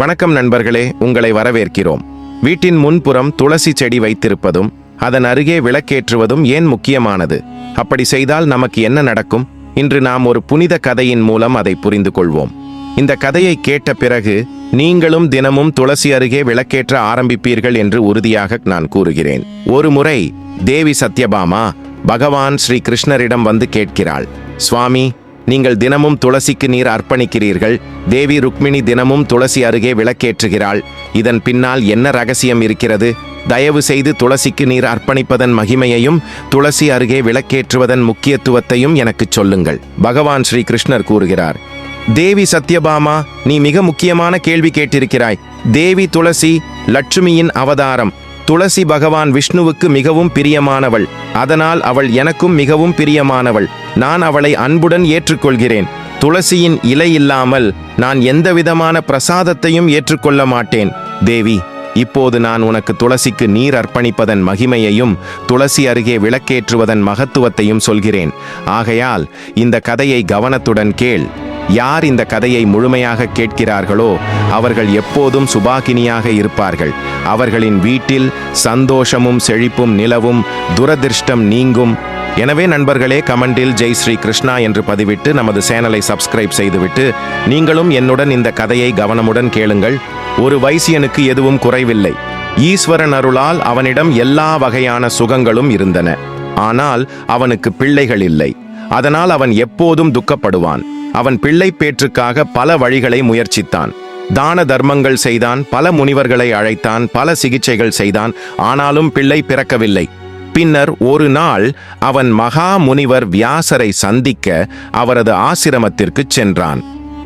வணக்கம் நண்பர்களே உங்களை வரவேற்கிறோம். வீட்டின் முன்புறம் துளசி செடி வைத்திருப்பதும் அதன் அருகே விளக்கேற்றுவதும் ஏன் முக்கியமானது? அப்படி செய்தால் நமக்கு என்ன நடக்கும்? இன்று நாம் ஒரு புனித கதையின் மூலம் அதை புரிந்து கொள்வோம். இந்த கதையை கேட்ட பிறகு நீங்களும் தினமும் துளசி அருகே விளக்கேற்ற ஆரம்பிப்பீர்கள் என்று உறுதியாக நான் கூறுகிறேன். ஒரு முறை தேவி சத்யபாமா பகவான் ஸ்ரீ கிருஷ்ணரிடம் வந்து கேட்கிறாள் சுவாமி நீங்கள் தினமும் துளசிக்கு நீர் அர்ப்பணிக்கிறீர்கள். தேவி ருக்மிணி தினமும் துளசி அருகே விளக்கேற்றுகிறாள். இதன் பின்னால் என்ன ரகசியம் இருக்கிறது? தயவு செய்து துளசிக்கு நீர் அர்ப்பணிப்பதன் மகிமையையும் துளசி அருகே விளக்கேற்றுவதன் முக்கியத்துவத்தையும் எனக்குச் சொல்லுங்கள். பகவான் ஸ்ரீ கிருஷ்ணர் கூறுகிறார். தேவி சத்யபாமா நீ மிக முக்கியமான கேள்வி கேட்டிருக்கிறாய். தேவி துளசி லட்சுமியின் அவதாரம். துளசி பகவான் விஷ்ணுவுக்கு மிகவும் பிரியமானவள். அதனால் அவள் எனக்கும் மிகவும் பிரியமானவள். நான் அவளை அன்புடன் ஏற்றுக்கொள்கிறேன். துளசியின் இலை இல்லாமல் நான் எந்தவிதமான பிரசாதத்தையும் ஏற்றுக்கொள்ள மாட்டேன். தேவி இப்போது நான் உனக்கு துளசிக்கு நீர் அர்ப்பணிப்பதன் மகிமையையும் துளசி அருகே விளக்கேற்றுவதன் மகத்துவத்தையும் சொல்கிறேன். ஆகையால் இந்த கதையை கவனத்துடன் கேள். யார் இந்த கதையை முழுமையாக கேட்கிறார்களோ அவர்கள் எப்போதும் சுபாகினியாக இருப்பார்கள். அவர்களின் வீட்டில் சந்தோஷமும் செழிப்பும் நிலவும் துரதிர்ஷ்டம் நீங்கும். எனவே நண்பர்களே கமெண்டில் ஜெய் ஸ்ரீ கிருஷ்ணா என்று பதிவிட்டு நமது சேனலை சப்ஸ்கிரைப் செய்துவிட்டு நீங்களும் என்னுடன் இந்த கதையை கவனமுடன் கேளுங்கள். ஒரு வைசியனுக்கு எதுவும் குறைவில்லை. ஈஸ்வரன் அருளால் அவனிடம் எல்லா வகையான சுகங்களும் இருந்தன. ஆனால் அவனுக்கு பிள்ளைகள் இல்லை. அதனால் அவன் எப்போதும் துக்கப்படுவான். அவன் பிள்ளை பேற்றுக்காக பல வழிகளை முயற்சித்தான். தான தர்மங்கள் செய்தான் பல முனிவர்களை அழைத்தான் பல சிகிச்சைகள் செய்தான் ஆனாலும் பிள்ளை பிறக்கவில்லை. பின்னர் ஒரு நாள் அவன் மகா முனிவர் வியாசரை சந்திக்க அவரது ஆசிரமத்திற்குச் சென்றான்.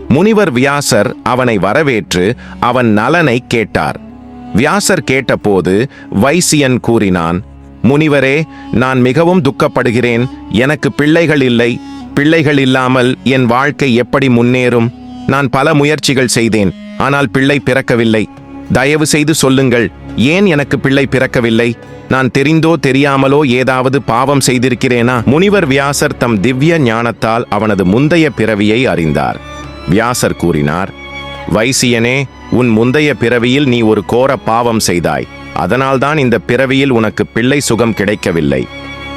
முனிவர் வியாசர் அவனை வரவேற்று அவன் நலனை கேட்டார். வியாசர் கேட்டபோது வைசியன் கூறினான் முனிவரே நான் மிகவும் துக்கப்படுகிறேன். எனக்கு பிள்ளைகள் இல்லை. பிள்ளைகள் இல்லாமல் என் வாழ்க்கை எப்படி முன்னேறும்? நான் பல முயற்சிகள் செய்தேன். ஆனால் பிள்ளை பிறக்கவில்லை. தயவு செய்து சொல்லுங்கள் ஏன் எனக்கு பிள்ளை பிறக்கவில்லை? நான் தெரிந்தோ தெரியாமலோ ஏதாவது பாவம் செய்திருக்கிறேனா? முனிவர் வியாசர் தம் திவ்ய ஞானத்தால் அவனது முந்தைய பிறவியை அறிந்தார். வியாசர் கூறினார் வைசியனே உன் முந்தைய பிறவியில் நீ ஒரு கோர பாவம் செய்தாய். அதனால்தான் இந்த பிறவியில் உனக்கு பிள்ளை சுகம் கிடைக்கவில்லை.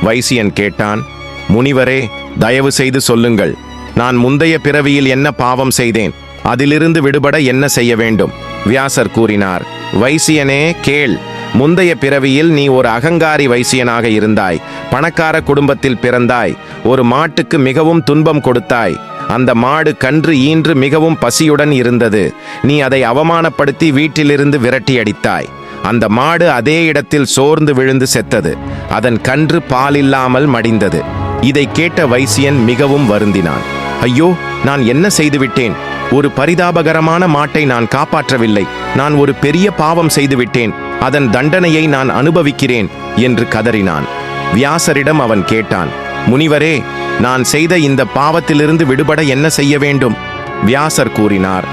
வைசியன் கேட்டான் முனிவரே தயவு செய்து சொல்லுங்கள். நான் முந்தைய பிறவியில் என்ன பாவம் செய்தேன்? அதிலிருந்து விடுபட என்ன செய்ய வேண்டும்? வியாசர் கூறினார் வைசியனே கேள். முந்தைய பிறவியில் நீ ஒரு அகங்காரி வைசியனாக இருந்தாய். பணக்கார குடும்பத்தில் பிறந்தாய். ஒரு மாட்டுக்கு மிகவும் துன்பம் கொடுத்தாய். அந்த மாடு கன்று ஈன்று மிகவும் பசியுடன் இருந்தது. நீ அதை அவமானப்படுத்தி வீட்டிலிருந்து விரட்டி அடித்தாய் அந்த மாடு அதே இடத்தில் சோர்ந்து விழுந்து செத்தது. அதன் கன்று பாலில்லாமல் மடிந்தது. இதை கேட்ட வைசியன் மிகவும் வருந்தினான். ஐயோ நான் என்ன செய்துவிட்டேன் ஒரு பரிதாபகரமான மாட்டை நான் காப்பாற்றவில்லை. நான் ஒரு பெரிய பாவம் செய்துவிட்டேன் அதன் தண்டனையை நான் அனுபவிக்கிறேன் என்று கதறினான். வியாசரிடம் அவன் கேட்டான் முனிவரே நான் செய்த இந்த பாவத்திலிருந்து விடுபட என்ன செய்ய வேண்டும்? வியாசர் கூறினார்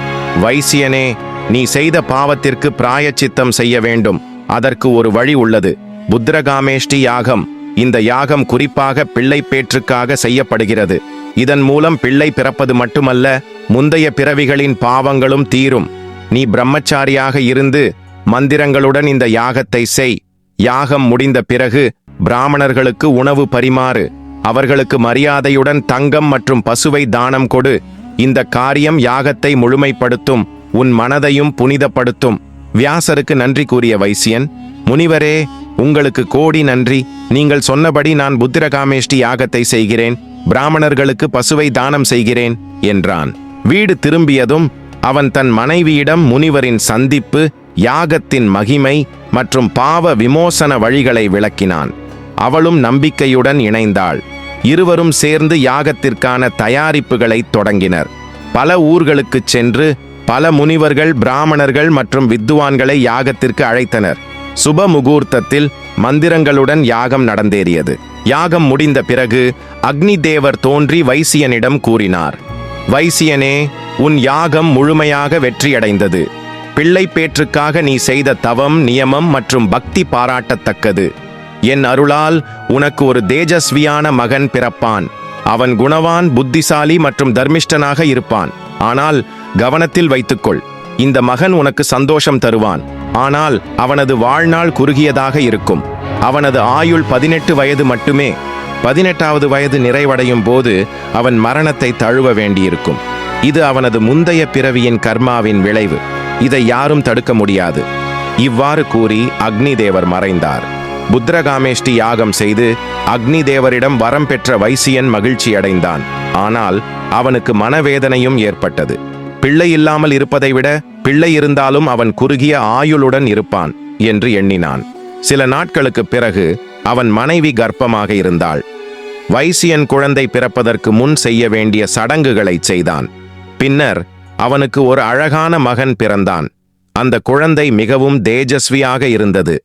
வைசியனே நீ செய்த பாவத்திற்கு பிராயச்சித்தம் செய்ய வேண்டும். அதற்கு ஒரு வழி உள்ளது. புத்திரகாமேஷ்டி யாகம். இந்த யாகம் குறிப்பாக பிள்ளை பேற்றுக்காக செய்யப்படுகிறது. இதன் மூலம் பிள்ளை பிறப்பது மட்டுமல்ல முந்தைய பிறவிகளின் பாவங்களும் தீரும். நீ பிரம்மச்சாரியாக இருந்து மந்திரங்களுடன் இந்த யாகத்தை செய். யாகம் முடிந்த பிறகு பிராமணர்களுக்கு உணவு பரிமாறு. அவர்களுக்கு மரியாதையுடன் தங்கம் மற்றும் பசுவை தானம் கொடு. இந்த காரியம் யாகத்தை முழுமைப்படுத்தும். உன் மனதையும் புனிதப்படுத்தும். வியாசருக்கு நன்றி கூறிய வைசியன் முனிவரே உங்களுக்கு கோடி நன்றி. நீங்கள் சொன்னபடி நான் புத்திரகாமேஷ்டி யாகத்தை செய்கிறேன். பிராமணர்களுக்கு பசுவை தானம் செய்கிறேன் என்றான். வீடு திரும்பியதும் அவன் தன் மனைவியிடம் முனிவரின் சந்திப்பு யாகத்தின் மகிமை மற்றும் பாவ விமோசன வழிகளை விளக்கினான். அவளும் நம்பிக்கையுடன் இணைந்தாள். இருவரும் சேர்ந்து யாகத்திற்கான தயாரிப்புகளை தொடங்கினர். பல ஊர்களுக்குச் சென்று பல முனிவர்கள் பிராமணர்கள் மற்றும் வித்துவான்களை யாகத்திற்கு அழைத்தனர். சுப முகூர்த்தத்தில் மந்திரங்களுடன் யாகம் நடந்தேறியது. யாகம் முடிந்த பிறகு அக்னி தேவர் தோன்றி வைசியனிடம் கூறினார் வைசியனே உன் யாகம் முழுமையாக வெற்றியடைந்தது. பிள்ளை பேற்றுக்காக நீ செய்த தவம் நியமம் மற்றும் பக்தி பாராட்டத்தக்கது. என் அருளால் உனக்கு ஒரு தேஜஸ்வியான மகன் பிறப்பான். அவன் குணவான் புத்திசாலி மற்றும் தர்மிஷ்டனாக இருப்பான். ஆனால் கவனத்தில் வைத்துக்கொள். இந்த மகன் உனக்கு சந்தோஷம் தருவான். ஆனால் அவனது வாழ்நாள் குறுகியதாக இருக்கும். அவனது ஆயுள் பதினெட்டு வயது மட்டுமே. பதினெட்டாவது வயது நிறைவடையும் போது அவன் மரணத்தை தழுவ வேண்டியிருக்கும். இது அவனது முந்தைய பிறவியின் கர்மாவின் விளைவு. இதை யாரும் தடுக்க முடியாது. இவ்வாறு கூறி அக்னி தேவர் மறைந்தார். புத்திரகாமேஷ்டி யாகம் செய்து அக்னி தேவரிடம் வரம் பெற்ற வைசியன் மகிழ்ச்சியடைந்தான். ஆனால் அவனுக்கு மனவேதனையும் ஏற்பட்டது. பிள்ளை இல்லாமல் இருப்பதை விட பிள்ளை இருந்தாலும் அவன் குறுகிய ஆயுளுடன் இருப்பான் என்று எண்ணினான். சில நாட்களுக்குப் பிறகு அவன் மனைவி கர்ப்பமாக இருந்தாள். வைசியன் குழந்தை பிறப்பதற்கு முன் செய்ய வேண்டிய சடங்குகளைச் செய்தான். பின்னர் அவனுக்கு ஒரு அழகான மகன் பிறந்தான். அந்த குழந்தை மிகவும் தேஜஸ்வியாக இருந்தது.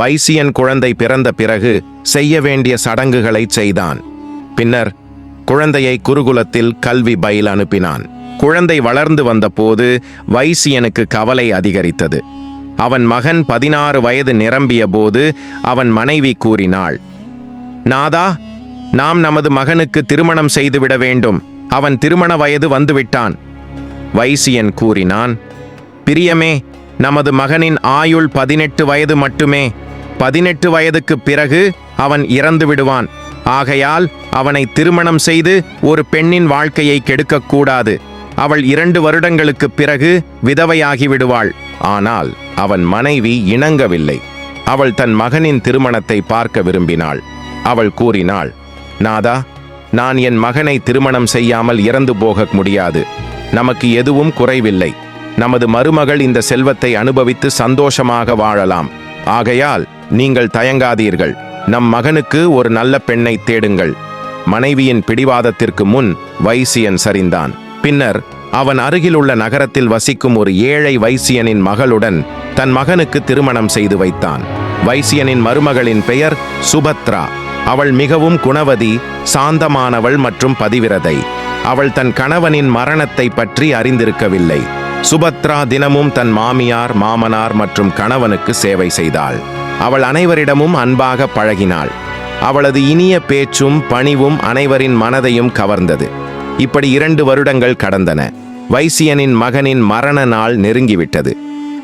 வைசியன் குழந்தை பிறந்த பிறகு செய்ய வேண்டிய சடங்குகளைச் செய்தான். பின்னர் குழந்தையை குருகுலத்தில் கல்வி பயில் அனுப்பினான். குழந்தை வளர்ந்து வந்தபோது வைசியனுக்கு கவலை அதிகரித்தது. அவன் மகன் பதினாறு வயது நிரம்பிய போது அவன் மனைவி கூறினாள் நாதா நாம் நமது மகனுக்கு திருமணம் செய்துவிட வேண்டும். அவன் திருமண வயது வந்துவிட்டான். வைசியன் கூறினான் பிரியமே நமது மகனின் ஆயுள் பதினெட்டு வயது மட்டுமே. பதினெட்டு வயதுக்குப் பிறகு அவன் இறந்து விடுவான். ஆகையால் அவனை திருமணம் செய்து ஒரு பெண்ணின் வாழ்க்கையை கெடுக்கக்கூடாது அவள் இரண்டு வருடங்களுக்குப் பிறகு விதவையாகிவிடுவாள். ஆனால் அவன் மனைவி இணங்கவில்லை. அவள் தன் மகனின் திருமணத்தை பார்க்க விரும்பினாள். அவள் கூறினாள் நாதா நான் என் மகனை திருமணம் செய்யாமல் இறந்து போக முடியாது. நமக்கு எதுவும் குறைவில்லை. நமது மருமகள் இந்த செல்வத்தை அனுபவித்து சந்தோஷமாக வாழலாம். ஆகையால் நீங்கள் தயங்காதீர்கள். நம் மகனுக்கு ஒரு நல்ல பெண்ணை தேடுங்கள். மனைவியின் பிடிவாதத்திற்கு முன் வைசியன் சரிந்தான். பின்னர் அவன் அருகிலுள்ள நகரத்தில் வசிக்கும் ஒரு ஏழை வைசியனின் மகளுடன் தன் மகனுக்கு திருமணம் செய்து வைத்தான். வைசியனின் மருமகளின் பெயர் சுபத்ரா. அவள் மிகவும் குணவதி சாந்தமானவள் மற்றும் பதிவிரதை. அவள் தன் கணவனின் மரணத்தை பற்றி அறிந்திருக்கவில்லை. சுபத்ரா தினமும் தன் மாமியார் மாமனார் மற்றும் கணவனுக்கு சேவை செய்தாள். அவள் அனைவரிடமும் அன்பாக பழகினாள். அவளது இனிய பேச்சும் பணிவும் அனைவரின் மனதையும் கவர்ந்தது. இப்படி இரண்டு வருடங்கள் கடந்தன. வைசியனின் மகனின் மரண நாள் நெருங்கிவிட்டது.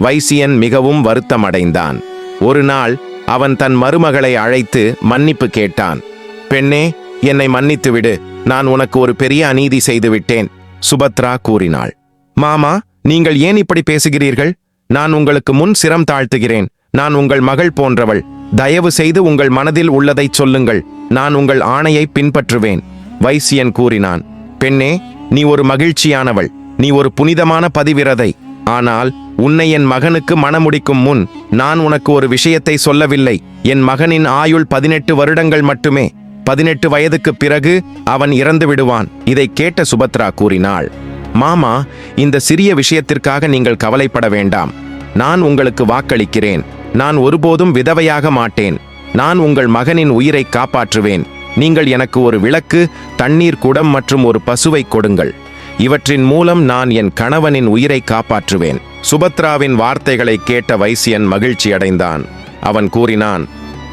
வைசியன் மிகவும் வருத்தமடைந்தான். ஒரு நாள் அவன் தன் மருமகளை அழைத்து மன்னிப்பு கேட்டான். பெண்ணே என்னை மன்னித்துவிடு. நான் உனக்கு ஒரு பெரிய அநீதி செய்துவிட்டேன் சுபத்ரா கூறினாள். மாமா நீங்கள் ஏன் இப்படி பேசுகிறீர்கள்? நான் உங்களுக்கு முன் சிரம் தாழ்த்துகிறேன். நான் உங்கள் மகள் போன்றவள். தயவு செய்து உங்கள் மனதில் உள்ளதைச் சொல்லுங்கள். நான் உங்கள் ஆணையை பின்பற்றுவேன் வைசியன் கூறினான். பெண்ணே நீ ஒரு மகிழ்ச்சியானவள். நீ ஒரு புனிதமான பதிவிரதை. ஆனால் உன்னை என் மகனுக்கு மணமுடிக்கும் முன் நான் உனக்கு ஒரு விஷயத்தை சொல்லவில்லை. என் மகனின் ஆயுள் பதினெட்டு வருடங்கள் மட்டுமே. பதினெட்டு வயதுக்குப் பிறகு அவன் இறந்து விடுவான். இதை கேட்ட சுபத்ரா கூறினாள் மாமா இந்த சிறிய விஷயத்திற்காக நீங்கள் கவலைப்பட வேண்டாம். நான் உங்களுக்கு வாக்களிக்கிறேன். நான் ஒருபோதும் விதவையாக மாட்டேன். நான் உங்கள் மகனின் உயிரை காப்பாற்றுவேன். நீங்கள் எனக்கு ஒரு விளக்கு தண்ணீர் குடம் மற்றும் ஒரு பசுவை கொடுங்கள். இவற்றின் மூலம் நான் என் கணவனின் உயிரை காப்பாற்றுவேன். சுபத்ராவின் வார்த்தைகளை கேட்ட வைசியன் மகிழ்ச்சியடைந்தான் அவன் கூறினான்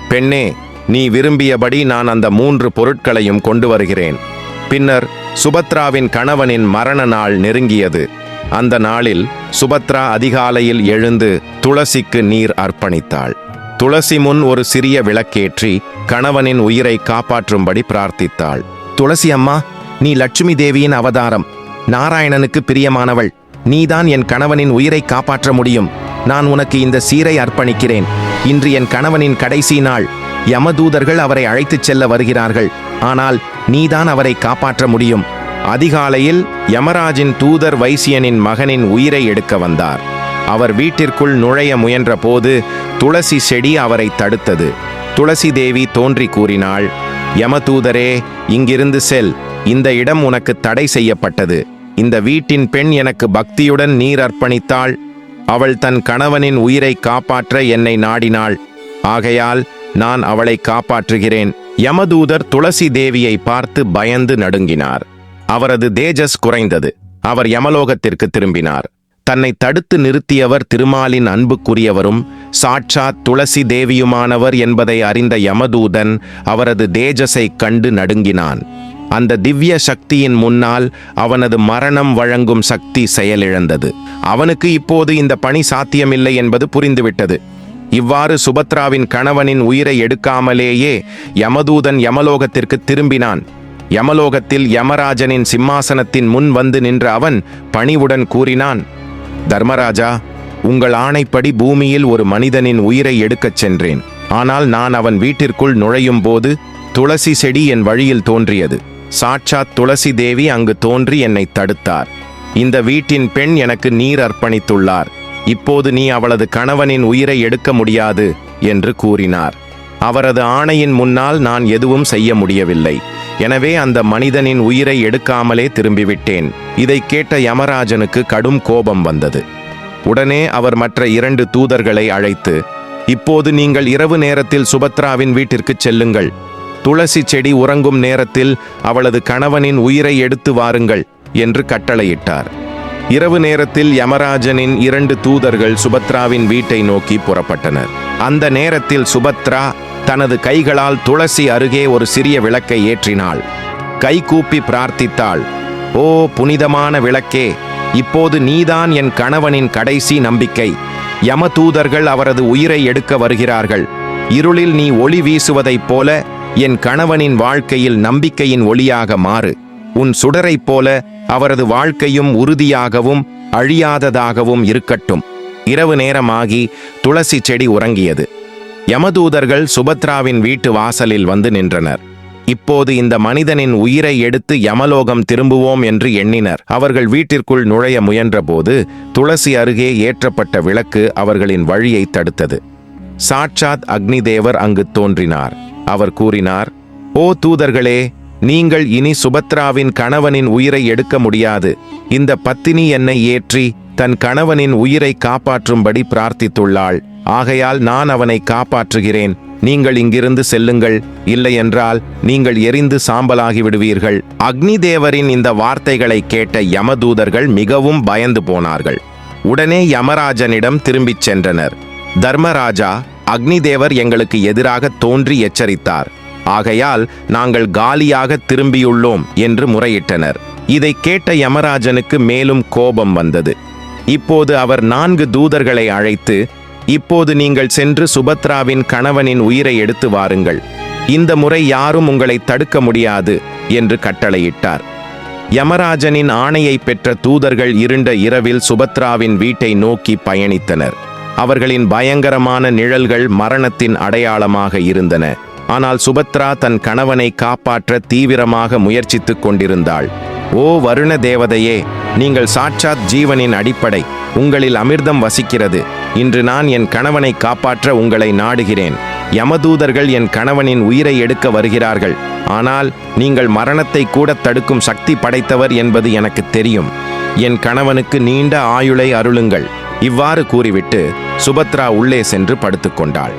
பெண்ணே நீ விரும்பியபடி நான் அந்த மூன்று பொருட்களையும் கொண்டு வருகிறேன். பின்னர் சுபத்ராவின் கணவனின் மரண நாள் நெருங்கியது. அந்த நாளில் சுபத்ரா அதிகாலையில் எழுந்து துளசிக்கு நீர் அர்ப்பணித்தாள். துளசி முன் ஒரு சிறிய விளக்கேற்றி கணவனின் உயிரை காப்பாற்றும்படி பிரார்த்தித்தாள். துளசி அம்மா நீ லட்சுமி தேவியின் அவதாரம். நாராயணனுக்கு பிரியமானவள் நீதான் என் கணவனின் உயிரை காப்பாற்ற முடியும். நான் உனக்கு இந்த சீரை அர்ப்பணிக்கிறேன். இன்று என் கணவனின் கடைசி நாள். யமதூதர்கள் அவரை அழைத்துச் செல்ல வருகிறார்கள். ஆனால் நீதான் அவரை காப்பாற்ற முடியும். அதிகாலையில் யமராஜின் தூதர் வைசியனின் மகனின் உயிரை எடுக்க வந்தார். அவர் வீட்டிற்குள் நுழைய முயன்றபோது துளசி செடி அவரை தடுத்தது. துளசி தேவி தோன்றி கூறினாள் யமதூதரே இங்கிருந்து செல். இந்த இடம் உனக்கு தடை செய்யப்பட்டது. இந்த வீட்டின் பெண் எனக்கு பக்தியுடன் நீர் அர்ப்பணித்தாள். அவள் தன் கணவனின் உயிரை காப்பாற்ற என்னை நாடினாள். ஆகையால் நான் அவளை காப்பாற்றுகிறேன். யமதூதர் துளசி தேவியை பார்த்து பயந்து நடுங்கினார். அவரது தேஜஸ் குறைந்தது. அவர் யமலோகத்திற்கு திரும்பினார். தன்னை தடுத்து நிறுத்தியவர் திருமாலின் அன்புக்குரியவரும் சாட்சாத் துளசி தேவியுமானவர் என்பதை அறிந்த யமதூதன் அவரது தேஜஸை கண்டு நடுங்கினான். அந்த திவ்ய சக்தியின் முன்னால் அவனது மரணம் வழங்கும் சக்தி செயலிழந்தது. அவனுக்கு இப்போது இந்த பணி சாத்தியமில்லை என்பது புரிந்துவிட்டது. இவ்வாறு சுபத்ராவின் கணவனின் உயிரை எடுக்காமலேயே யமதூதன் யமலோகத்திற்கு திரும்பினான். யமலோகத்தில் யமராஜனின் சிம்மாசனத்தின் முன் வந்து நின்ற அவன் பணிவுடன் கூறினான் தர்மராஜா உங்கள் ஆணைப்படி பூமியில் ஒரு மனிதனின் உயிரை எடுக்கச் சென்றேன். ஆனால் நான் அவன் வீட்டிற்குள் நுழையும் போது துளசி செடி என் வழியில் தோன்றியது. சாட்சாத் துளசி தேவி அங்கு தோன்றி என்னை தடுத்தார். இந்த வீட்டின் பெண் எனக்கு நீர் அர்ப்பணித்துள்ளார். இப்போது நீ அவளது கணவனின் உயிரை எடுக்க முடியாது என்று கூறினார். அவரது ஆணையின் முன்னால் நான் எதுவும் செய்ய முடியவில்லை. எனவே அந்த மனிதனின் உயிரை எடுக்காமலே திரும்பிவிட்டேன். இதை கேட்ட யமராஜனுக்கு கடும் கோபம் வந்தது. உடனே அவர் மற்ற இரண்டு தூதர்களை அழைத்து இப்போது நீங்கள் இரவு நேரத்தில் சுபத்ராவின் வீட்டிற்குச் செல்லுங்கள். துளசி செடி உறங்கும் நேரத்தில் அவளது கணவனின் உயிரை எடுத்து வாருங்கள் என்று கட்டளையிட்டார். இரவு நேரத்தில் யமராஜனின் இரண்டு தூதர்கள் சுபத்ராவின் வீட்டை நோக்கி புறப்பட்டனர். அந்த நேரத்தில் சுபத்ரா தனது கைகளால் துளசி அருகே ஒரு சிறிய விளக்கை ஏற்றினாள். கைகூப்பி பிரார்த்தித்தாள் ஓ புனிதமான விளக்கே இப்போது நீதான் என் கணவனின் கடைசி நம்பிக்கை. யமதூதர்கள் அவரது உயிரை எடுக்க வருகிறார்கள். இருளில் நீ ஒளி வீசுவதைப் போல என் கணவனின் வாழ்க்கையில் நம்பிக்கையின் ஒளியாக மாறு. உன் சுடரைப் போல அவரது வாழ்க்கையும் உறுதியாகவும் அழியாததாகவும் இருக்கட்டும். இரவு நேரமாகி துளசி செடி உறங்கியது. யமதூதர்கள் சுபத்ராவின் வீட்டு வாசலில் வந்து நின்றனர். இப்போது இந்த மனிதனின் உயிரை எடுத்து யமலோகம் திரும்புவோம் என்று எண்ணினர். அவர்கள் வீட்டிற்குள் நுழைய முயன்றபோது துளசி அருகே ஏற்றப்பட்ட விளக்கு அவர்களின் வழியை தடுத்தது. சாட்சாத் அக்னிதேவர் அங்கு தோன்றினார். அவர் கூறினார் ஓ தூதர்களே நீங்கள் இனி சுபத்ராவின் கணவனின் உயிரை எடுக்க முடியாது. இந்த பத்தினி என்னை ஏற்றி தன் கணவனின் உயிரை காப்பாற்றும்படி பிரார்த்தித்துள்ளாள். ஆகையால் நான் அவனை காப்பாற்றுகிறேன். நீங்கள் இங்கிருந்து செல்லுங்கள். இல்லையென்றால் நீங்கள் எரிந்து சாம்பலாகி விடுவீர்கள் அக்னி தேவரின் இந்த வார்த்தைகளை கேட்ட யமதூதர்கள் மிகவும் பயந்து போனார்கள். உடனே யமராஜனிடம் திரும்பிச் சென்றனர். தர்மராஜா அக்னிதேவர் எங்களுக்கு எதிராக தோன்றி எச்சரித்தார். ஆகையால் நாங்கள் காலியாக திரும்பியுள்ளோம் என்று முறையிட்டனர். இதை கேட்ட யமராஜனுக்கு மேலும் கோபம் வந்தது. இப்போது அவர் நான்கு தூதர்களை அழைத்து இப்போது நீங்கள் சென்று சுபத்ராவின் கணவனின் உயிரை எடுத்து வாருங்கள். இந்த முறை யாரும் உங்களை தடுக்க முடியாது என்று கட்டளையிட்டார். யமராஜனின் ஆணையை பெற்ற தூதர்கள் இருண்ட இரவில் சுபத்ராவின் வீட்டை நோக்கி பயணித்தனர். அவர்களின் பயங்கரமான நிழல்கள் மரணத்தின் அடையாளமாக இருந்தன. ஆனால் சுபத்ரா தன் கணவனை காப்பாற்ற தீவிரமாக முயற்சித்துக் கொண்டிருந்தாள். ஓ வருண தேவதையே நீங்கள் சாட்சாத் ஜீவனின் அடிப்படை. உங்களில் அமிர்தம் வசிக்கிறது. இன்று நான் என் கணவனை காப்பாற்ற உங்களை நாடுகிறேன். யமதூதர்கள் என் கணவனின் உயிரை எடுக்க வருகிறார்கள். ஆனால் நீங்கள் மரணத்தை கூட தடுக்கும் சக்தி படைத்தவர் என்பது எனக்கு தெரியும். என் கணவனுக்கு நீண்ட ஆயுளை அருளுங்கள். இவ்வாறு கூறிவிட்டு சுபத்ரா உள்ளே சென்று படுத்துக்கொண்டாள்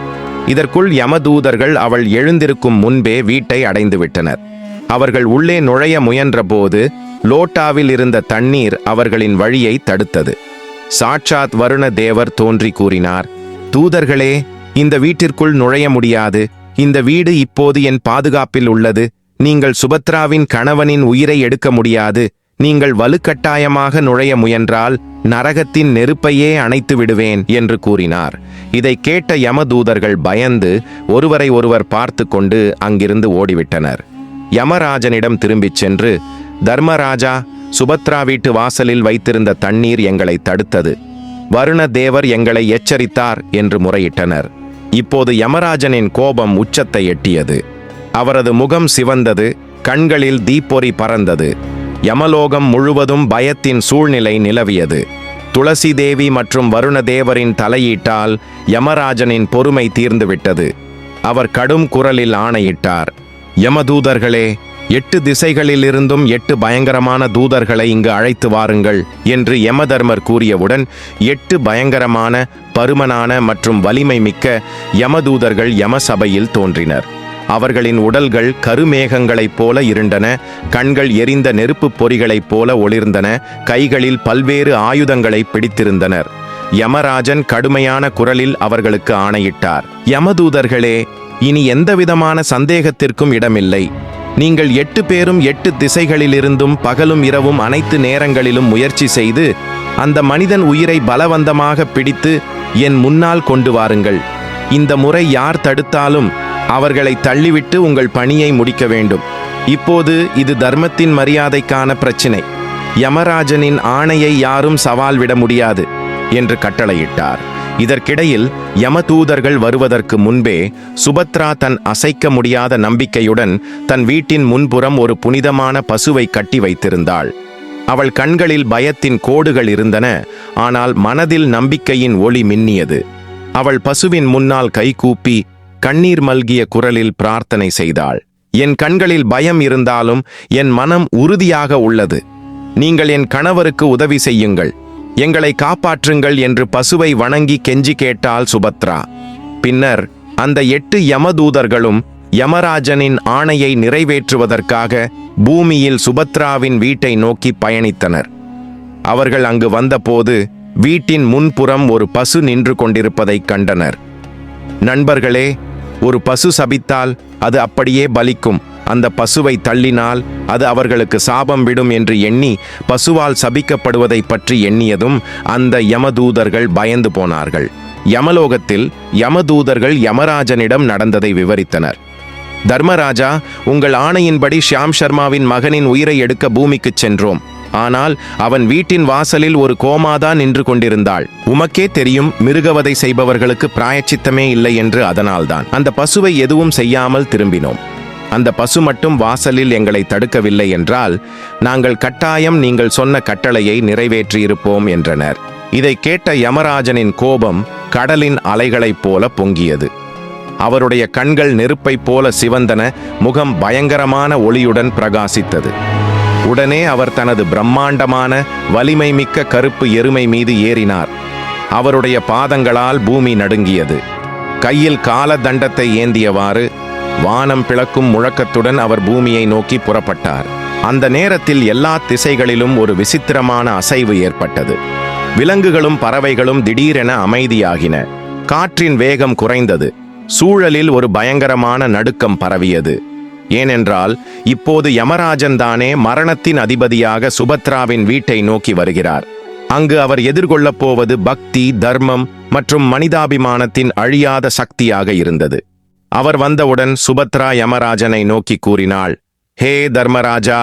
இதற்குள் யமதூதர்கள் அவள் எழுந்திருக்கும் முன்பே வீட்டை அடைந்துவிட்டனர். அவர்கள் உள்ளே நுழைய முயன்றபோது லோட்டாவில் இருந்த தண்ணீர் அவர்களின் வழியை தடுத்தது. சாட்சாத் வருண தேவர் தோன்றி கூறினார் தூதர்களே இந்த வீட்டிற்குள் நுழைய முடியாது. இந்த வீடு இப்போது என் பாதுகாப்பில் உள்ளது. நீங்கள் சுபத்ராவின் கணவனின் உயிரை எடுக்க முடியாது. நீங்கள் வலுக்கட்டாயமாக நுழைய முயன்றால் நரகத்தின் நெருப்பையே அணைத்து விடுவேன் என்று கூறினார். இதை கேட்ட யமதூதர்கள் பயந்து ஒருவரை ஒருவர் பார்த்து கொண்டு அங்கிருந்து ஓடிவிட்டனர். யமராஜனிடம் திரும்பிச் சென்று தர்மராஜா சுபத்ரா வீட்டு வாசலில் வைத்திருந்த தண்ணீர் எங்களை தடுத்தது. வருண தேவர் எங்களை எச்சரித்தார் என்று முறையிட்டனர். இப்போது யமராஜனின் கோபம் உச்சத்தை எட்டியது. அவரது முகம் சிவந்தது கண்களில் தீப்பொறி பறந்தது. யமலோகம் முழுவதும் பயத்தின் சூழ்நிலை நிலவியது. துளசி தேவி மற்றும் வருணதேவரின் தலையீட்டால் யமராஜனின் பொறுமை தீர்ந்துவிட்டது. அவர் கடும் குரலில் ஆணையிட்டார் யமதூதர்களே எட்டு திசைகளிலிருந்தும் எட்டு பயங்கரமான தூதர்களை இங்கு அழைத்து வாருங்கள் என்று யமதர்மர் கூறியவுடன் எட்டு பயங்கரமான பருமனான மற்றும் வலிமை மிக்க யமதூதர்கள் யமசபையில் தோன்றினர். அவர்களின் உடல்கள் கருமேகங்களைப் போல இருண்டன கண்கள் எரிந்த நெருப்புப் பொறிகளைப் போல ஒளிர்ந்தன கைகளில் பல்வேறு ஆயுதங்களை பிடித்திருந்தனர். யமராஜன் கடுமையான குரலில் அவர்களுக்கு ஆணையிட்டார் யமதூதர்களே இனி எந்தவிதமான சந்தேகத்திற்கும் இடமில்லை. நீங்கள் எட்டு பேரும் எட்டு திசைகளிலிருந்தும் பகலும் இரவும் அனைத்து நேரங்களிலும் முயற்சி செய்து அந்த மனிதன் உயிரை பலவந்தமாக பிடித்து என் முன்னால் கொண்டு வாருங்கள். இந்த முறை யார் தடுத்தாலும் அவர்களை தள்ளிவிட்டு உங்கள் பணியை முடிக்க வேண்டும். இப்போது இது தர்மத்தின் மரியாதைக்கான பிரச்சினை. யமராஜனின் ஆணையை யாரும் சவால் விட முடியாது என்று கட்டளையிட்டார். இதற்கிடையில் யமதூதர்கள் வருவதற்கு முன்பே சுபத்ரா தன் அசைக்க முடியாத நம்பிக்கையுடன் தன் வீட்டின் முன்புறம் ஒரு புனிதமான பசுவை கட்டி வைத்திருந்தாள். அவள் கண்களில் பயத்தின் கோடுகள் இருந்தன ஆனால் மனதில் நம்பிக்கையின் ஒளி மின்னியது. அவள் பசுவின் முன்னால் கைகூப்பி கண்ணீர் மல்கிய குரலில் பிரார்த்தனை செய்தாள். என் கண்களில் பயம் இருந்தாலும் என் மனம் உறுதியாக உள்ளது. நீங்கள் என் கணவருக்கு உதவி செய்யுங்கள். எங்களை காப்பாற்றுங்கள் என்று பசுவை வணங்கி கெஞ்சி கேட்டாள் சுபத்ரா. பின்னர் அந்த எட்டு யமதூதர்களும் யமராஜனின் ஆணையை நிறைவேற்றுவதற்காக பூமியில் சுபத்ராவின் வீட்டை நோக்கி பயணித்தனர். அவர்கள் அங்கு வந்தபோது வீட்டின் முன்புறம் ஒரு பசு நின்று கொண்டிருப்பதைக் கண்டனர். நண்பர்களே ஒரு பசு சபித்தால் அது அப்படியே பலிக்கும். அந்த பசுவை தள்ளினால் அது அவர்களுக்கு சாபம் விடும் என்று எண்ணி பசுவால் சபிக்கப்படுவதை பற்றி எண்ணியதும் அந்த யமதூதர்கள் பயந்து போனார்கள். யமலோகத்தில் யமதூதர்கள் யமராஜனிடம் நடந்ததை விவரித்தனர். தர்மராஜா உங்கள் ஆணையின்படி ஷியாம் சர்மாவின் மகனின் உயிரை எடுக்க பூமிக்குச் சென்றோம். ஆனால் அவன் வீட்டின் வாசலில் ஒரு கோமாதா நின்று கொண்டிருந்தாள். உமக்கே தெரியும் மிருகவதை செய்பவர்களுக்கு பிராயச்சித்தமே இல்லை என்று அதனால்தான். அந்த பசுவை எதுவும் செய்யாமல் திரும்பினோம். அந்த பசு மட்டும் வாசலில் எங்களை தடுக்கவில்லை என்றால் நாங்கள் கட்டாயம் நீங்கள் சொன்ன கட்டளையை நிறைவேற்றியிருப்போம் என்றனர். இதை கேட்ட யமராஜனின் கோபம் கடலின் அலைகளைப் போல பொங்கியது. அவருடைய கண்கள் நெருப்பைப் போல சிவந்தன முகம் பயங்கரமான ஒளியுடன் பிரகாசித்தது. உடனே அவர் தனது பிரம்மாண்டமான வலிமை மிக்க கருப்பு எருமை மீது ஏறினார். அவருடைய பாதங்களால் பூமி நடுங்கியது. கையில் கால தண்டத்தை ஏந்தியவாறு வானம் பிளக்கும் முழக்கத்துடன் அவர் பூமியை நோக்கி புறப்பட்டார். அந்த நேரத்தில் எல்லா திசைகளிலும் ஒரு விசித்திரமான அசைவு ஏற்பட்டது. விலங்குகளும் பறவைகளும் திடீரென அமைதியாகின. காற்றின் வேகம் குறைந்தது. சூழலில் ஒரு பயங்கரமான நடுக்கம் பரவியது. ஏனென்றால் இப்போது யமராஜன் தானே மரணத்தின் அதிபதியாக சுபத்ராவின் வீட்டை நோக்கி வருகிறார். அங்கு அவர் எதிர்கொள்ளப் போவது பக்தி தர்மம் மற்றும் மனிதாபிமானத்தின் அழியாத சக்தியாக இருந்தது. அவர் வந்தவுடன் சுபத்ரா யமராஜனை நோக்கி கூறினாள் ஹே தர்மராஜா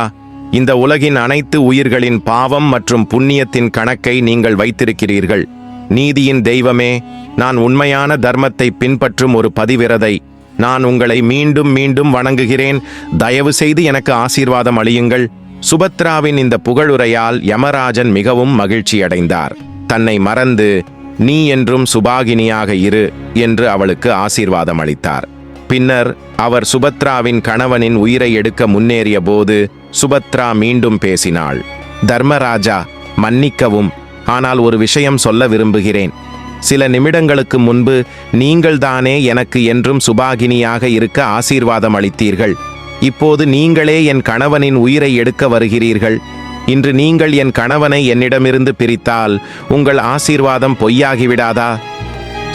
இந்த உலகின் அனைத்து உயிர்களின் பாவம் மற்றும் புண்ணியத்தின் கணக்கை நீங்கள் வைத்திருக்கிறீர்கள். நீதியின் தெய்வமே நான் உண்மையான தர்மத்தை பின்பற்றும் ஒரு பதிவிரதை. நான் உங்களை மீண்டும் மீண்டும் வணங்குகிறேன். தயவு செய்து எனக்கு ஆசீர்வாதம் அளியுங்கள். சுபத்ராவின் இந்த புகழுரையால் யமராஜன் மிகவும் மகிழ்ச்சியடைந்தார். தன்னை மறந்து நீ என்றும் சுபாகினியாக இரு என்று அவளுக்கு ஆசீர்வாதம் அளித்தார். பின்னர் அவர் சுபத்ராவின் கணவனின் உயிரை எடுக்க முன்னேறிய போது சுபத்ரா மீண்டும் பேசினாள். தர்மராஜா மன்னிக்கவும். ஆனால் ஒரு விஷயம் சொல்ல விரும்புகிறேன். சில நிமிடங்களுக்கு முன்பு நீங்கள்தானே எனக்கு என்றும் சுபாகினியாக இருக்க ஆசீர்வாதம் அளித்தீர்கள். இப்போது நீங்களே என் கணவனின் உயிரை எடுக்க வருகிறீர்கள். இன்று நீங்கள் என் கணவனை என்னிடமிருந்து பிரித்தால் உங்கள் ஆசீர்வாதம் பொய்யாகிவிடாதா?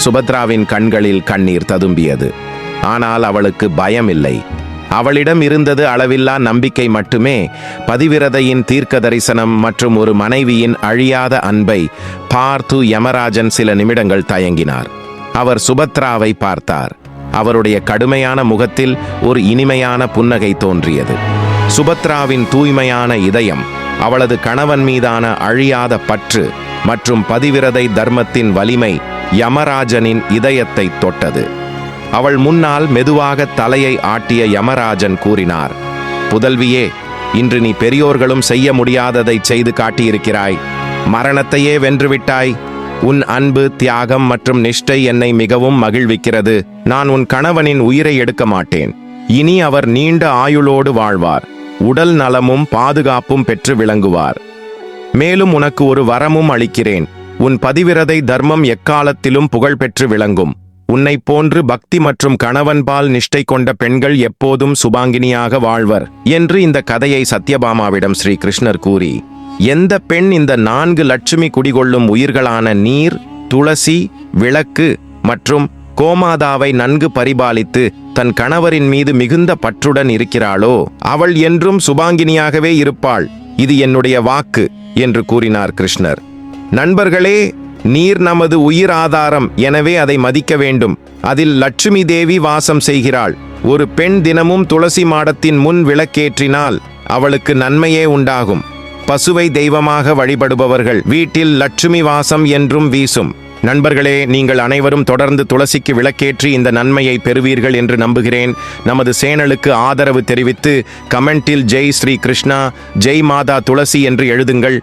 சுபத்ராவின் கண்களில் கண்ணீர் ததும்பியது. ஆனால் அவளுக்கு பயம் இல்லை அவளிடம் இருந்தது அளவில்லா நம்பிக்கை மட்டுமே. பதிவிரதையின் தீர்க்க தரிசனம் மற்றும் ஒரு மனைவியின் அழியாத அன்பை பார்த்து யமராஜன் சில நிமிடங்கள் தயங்கினார். அவர் சுபத்ராவை பார்த்தார். அவருடைய கடுமையான முகத்தில் ஒரு இனிமையான புன்னகை தோன்றியது. சுபத்ராவின் தூய்மையான இதயம் அவளது கணவன் மீதான அழியாத பற்று மற்றும் பதிவிரதை தர்மத்தின் வலிமை யமராஜனின் இதயத்தை தொட்டது. அவள் முன்னால் மெதுவாக தலையை ஆட்டிய யமராஜன் கூறினார் புதல்வியே இன்று நீ பெரியோர்களும் செய்ய முடியாததை செய்து காட்டியிருக்கிறாய். மரணத்தையே வென்றுவிட்டாய். உன் அன்பு தியாகம் மற்றும் நிஷ்டை என்னை மிகவும் மகிழ்விக்கிறது. நான் உன் கணவனின் உயிரை எடுக்க மாட்டேன். இனி அவர் நீண்ட ஆயுளோடு வாழ்வார். உடல் நலமும் பாதுகாப்பும் பெற்று விளங்குவார். மேலும் உனக்கு ஒரு வரமும் அளிக்கிறேன். உன் பதிவிரதை தர்மம் எக்காலத்திலும் புகழ் பெற்று விளங்கும். உன்னைப் போன்று பக்தி மற்றும் கணவன்பால் நிஷ்டை கொண்ட பெண்கள் எப்போதும் சுபாங்கினியாக வாழ்வர் என்று இந்த கதையை சத்யபாமாவிடம் ஸ்ரீ கிருஷ்ணர் கூறி எந்த பெண் இந்த நான்கு லட்சுமி குடிகொள்ளும் உயிர்களான நீர் துளசி விளக்கு மற்றும் கோமாதாவை நன்கு பரிபாலித்து தன் கணவரின் மீது மிகுந்த பற்றுடன் இருக்கிறாளோ அவள் என்றும் சுபாங்கினியாகவே இருப்பாள். இது என்னுடைய வாக்கு என்று கூறினார் கிருஷ்ணர். நண்பர்களே நீர் நமது உயிர் ஆதாரம். எனவே அதை மதிக்க வேண்டும். அதில் லட்சுமி தேவி வாசம் செய்கிறாள். ஒரு பெண் தினமும் துளசி மாடத்தின் முன் விளக்கேற்றினால் அவளுக்கு நன்மையே உண்டாகும். பசுவை தெய்வமாக வழிபடுபவர்கள் வீட்டில் லட்சுமி வாசம் என்றும் வீசும். நண்பர்களே நீங்கள் அனைவரும் தொடர்ந்து துளசிக்கு விளக்கேற்றி இந்த நன்மையை பெறுவீர்கள் என்று நம்புகிறேன். நமது சேனலுக்கு ஆதரவு தெரிவித்து கமெண்டில் ஜெய் ஸ்ரீ கிருஷ்ணா ஜெய் மாதா துளசி என்று எழுதுங்கள்.